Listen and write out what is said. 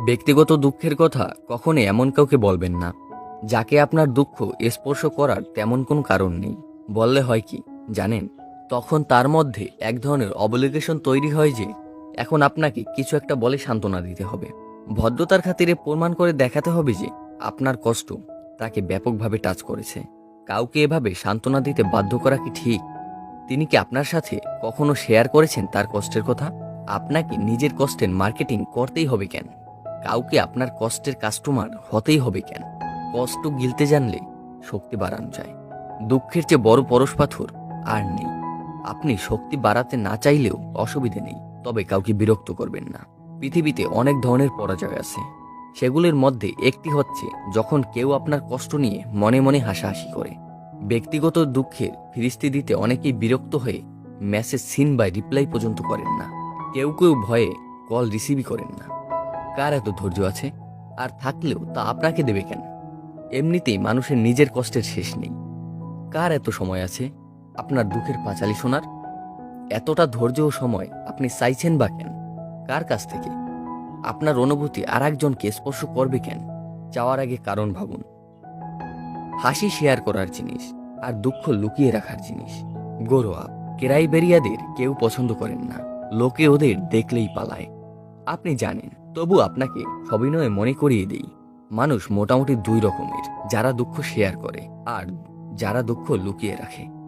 ব্যক্তিগত দুঃখের কথা কখনো এমন কাউকে বলবেন না। যাকে আপনার দুঃখ স্পর্শ করার তেমন কোনো কারণ নেই। বললে হয় কি, জানেন? তখন তার মধ্যে এক ধরনের অবলিগেশন তৈরি হয় যে, এখন আপনাকে কিছু একটা বলে সান্ত্বনা দিতে হবে। ভদ্রতার খাতিরে প্রমাণ করে দেখাতে হবে যে, আপনার কষ্ট তাকে ব্যাপকভাবে টাচ করেছে। কাউকে এভাবে সান্ত্বনা দিতে বাধ্য করা কি ঠিক? তিনি কি আপনার সাথে কখনো শেয়ার করেছেন তার কষ্টের কথা? আপনাকে নিজের কষ্টের মার্কেটিং করতেই হবে কেন? কাউকে আপনার কষ্টের কাস্টমার হতেই হবে কেন? কষ্ট গিলতে জানলে শক্তি বাড়ানো যায়। দুঃখের চেয়ে বড় পরশ পাথর আর নেই। আপনি শক্তি বাড়াতে না চাইলেও অসুবিধে নেই, তবে কাউকে বিরক্ত করবেন না। পৃথিবীতে অনেক ধরনের পরাজয় আছে। সেগুলির মধ্যে একটি হচ্ছে যখন কেউ আপনার কষ্ট নিয়ে মনে মনে হাসাহাসি করে। ব্যক্তিগত দুঃখের ফিরিস্তি দিতে অনেকেই বিরক্ত হয়ে মেসেজ সিন বাই রিপ্লাই পর্যন্ত করেন না। কেউ কেউ ভয়ে কল রিসিভই করেন না। কার এত ধৈর্য আছে? আর থাকলেও তা আপনাকে দেবে কেন? এমনিতেই মানুষের নিজের কষ্টের শেষ নেই। কার এত সময় আছে? আপনার দুঃখের পাঁচালি শোনার এতটা ধৈর্য ও সময় আপনি চাইছেন বা কেন? কার কাছ থেকে? আপনার অনুভূতি আর একজনকে স্পর্শ করবে কেন? যাওয়ার আগে কারণ ভাবুন। হাসি শেয়ার করার জিনিস আর দুঃখ লুকিয়ে রাখার জিনিস। গরোয়া কেরাইবেরিয়াদের কেউ পছন্দ করেন না। লোকে ওদের দেখলেই পালায়। আপনি জানেন তবু আপনাকে সবিনয়ে মনে করিয়ে দিই, মানুষ মোটামুটি দুই রকমের, যারা দুঃখ শেয়ার করে আর যারা দুঃখ লুকিয়ে রাখে।